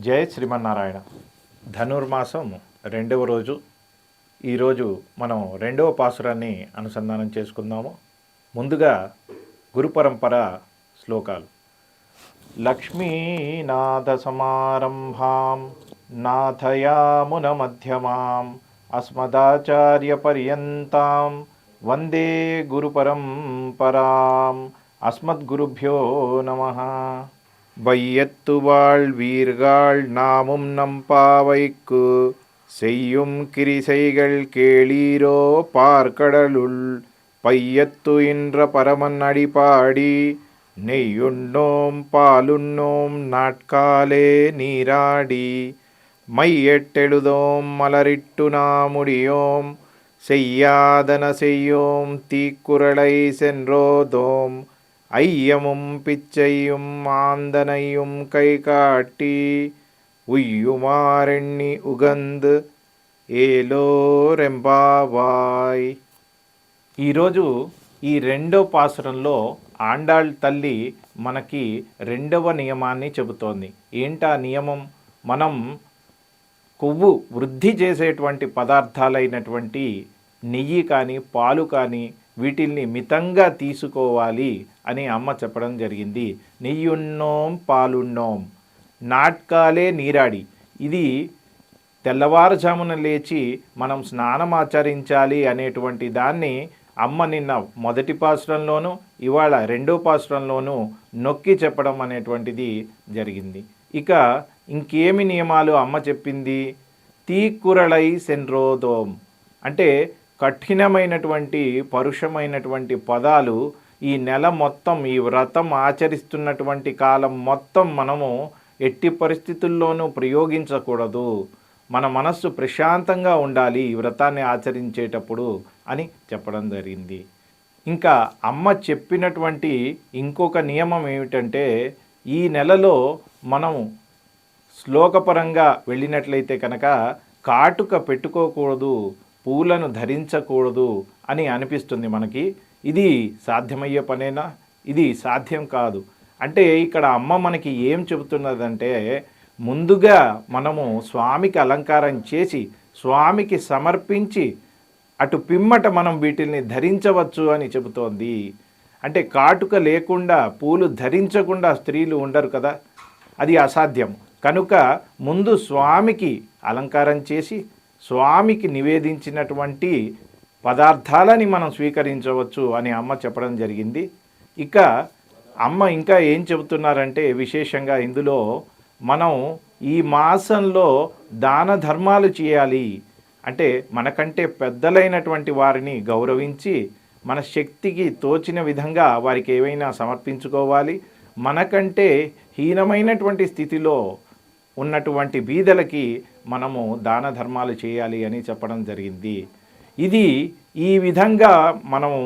జయ శ్రీమన్నారాయణ. ధనుర్మాసం రెండవ రోజు. ఈరోజు మనం రెండవ పాసురాన్ని అనుసంధానం చేసుకుందాము. ముందుగా గురు పరంపర శ్లోకాలు. లక్ష్మీనాథ సమారంభాం నాథయామున మధ్యమాం అస్మదాచార్యపర్యంతాం వందే గురు పరంపరాం. అస్మద్గురుభ్యో నమ. வையத்து வாழ்வீர்கள் நாமும் நம் பாவைக்கு செய்யும் கிரிசைகள் கேளீரோ பார்க்கடலுள். பையத்து என்ற பரமன் அடிபாடி நெய்யுண்ணோம் பாலுண்ணோம் நாட்காலே நீராடி. மையெட்டெழுதோம் மலரிட்டு நாமுடியோம் செய்யாதன செய்யோம் தீக்குறளை சென்றோதோம். ஐயமும் பிச்சையும் மாந்தனையும் கை காட்டி ఉయ్యుమారెణ్ణి ఉగంద్ ఏలోరెంబావాయ్ ఈరోజు ఈ రెండో పాసురంలో ఆండాళ్ తల్లి మనకి రెండవ నియమాన్ని చెబుతోంది ఏంటా నియమం మనం కొవ్వు వృద్ధి చేసేటువంటి పదార్థాలైనటువంటి నెయ్యి కానీ పాలు కానీ వీటిల్ని మితంగా తీసుకోవాలి అని అమ్మ చెప్పడం జరిగింది. నెయ్యున్నోం పాలున్నోం. నాట్కాలే నీరాడి. ఇది తెల్లవారుజామున లేచి మనం స్నానం ఆచరించాలి అనేటువంటి దాన్ని అమ్మ నిన్న మొదటి పాశ్రంలోనూ ఇవాళ రెండో పాశ్రంలోనూ నొక్కి చెప్పడం అనేటువంటిది జరిగింది. ఇక ఇంకేమి నియమాలు అమ్మ చెప్పింది? తీకురళై సెన్రోదోం. అంటే కఠినమైనటువంటి పరుషమైనటువంటి పదాలు ఈ నెల మొత్తం ఈ వ్రతం ఆచరిస్తున్నటువంటి కాలం మొత్తం మనము ఎట్టి పరిస్థితుల్లోనూ ప్రయోగించకూడదు. మన మనస్సు ప్రశాంతంగా ఉండాలి ఈ వ్రతాన్ని ఆచరించేటప్పుడు అని చెప్పడం జరిగింది. ఇంకా అమ్మ చెప్పినటువంటి ఇంకొక నియమం ఏమిటంటే ఈ నెలలో మనం శ్లోకపరంగా వెళ్ళినట్లయితే కనుక కాటుక పెట్టుకోకూడదు. పూలను ధరించకూడదు అని అనిపిస్తుంది మనకి. ఇది సాధ్యమయ్యే పనేనా? ఇది సాధ్యం కాదు. అంటే ఇక్కడ అమ్మ మనకి ఏం చెబుతున్నదంటే ముందుగా మనము స్వామికి అలంకారం చేసి స్వామికి సమర్పించి అటు పిమ్మట మనం వీటిని ధరించవచ్చు అని చెబుతోంది. అంటే కాటుక లేకుండా పూలు ధరించకుండా స్త్రీలు ఉండరు కదా. అది అసాధ్యం. కనుక ముందు స్వామికి అలంకారం చేసి స్వామికి నివేదించినటువంటి పదార్థాలని మనం స్వీకరించవచ్చు అని అమ్మ చెప్పడం జరిగింది. ఇక అమ్మ ఇంకా ఏం చెబుతున్నారంటే విశేషంగా ఇందులో మనం ఈ మాసంలో దాన ధర్మాలు చేయాలి. అంటే మనకంటే పెద్దలైనటువంటి వారిని గౌరవించి మన శక్తికి తోచిన విధంగా వారికి ఏవైనా సమర్పించుకోవాలి. మనకంటే హీనమైనటువంటి స్థితిలో ఉన్నటువంటి బీదలకి మనము దాన ధర్మాలు చేయాలి అని చెప్పడం జరిగింది ఇది ఈ విధంగా మనము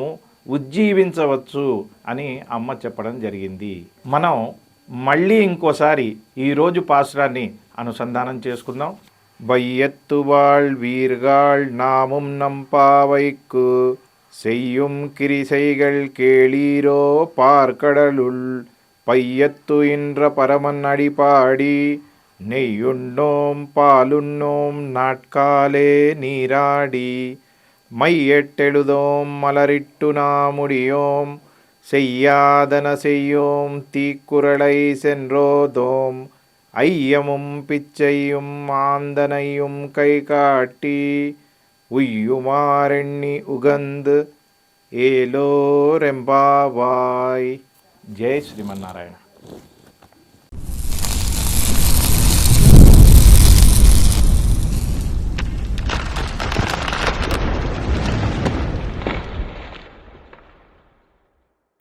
ఉజ్జీవించవచ్చు అని అమ్మ చెప్పడం జరిగింది మనం మళ్ళీ ఇంకోసారి ఈరోజు పాశ్రాన్ని అనుసంధానం చేసుకుందాం வையத்துவாள் வீர்கள் நாமும் நம்பாவைக்கு செய்யும் கிரிசைகள் கேளீரோ பார்க்கடலுள் பையத்து என்ற பரமன் அடிபாடி நெய்யுண்ணோம் பாலுண்ணோம் நாட்காலே நீராடி மையெட்டெழுதோம் மலரிட்டு நாமுடியோம் செய்யாதன செய்யோம் தீக்குறளை சென்றோதோம் ஐயமும் பிச்சையும் ஆந்தனையும் கை காட்டி உய்யுமாறெண்ணி உகந்து ஏலோரெம்பாவாய். ஜெய் ஸ்ரீமன்னாராயண.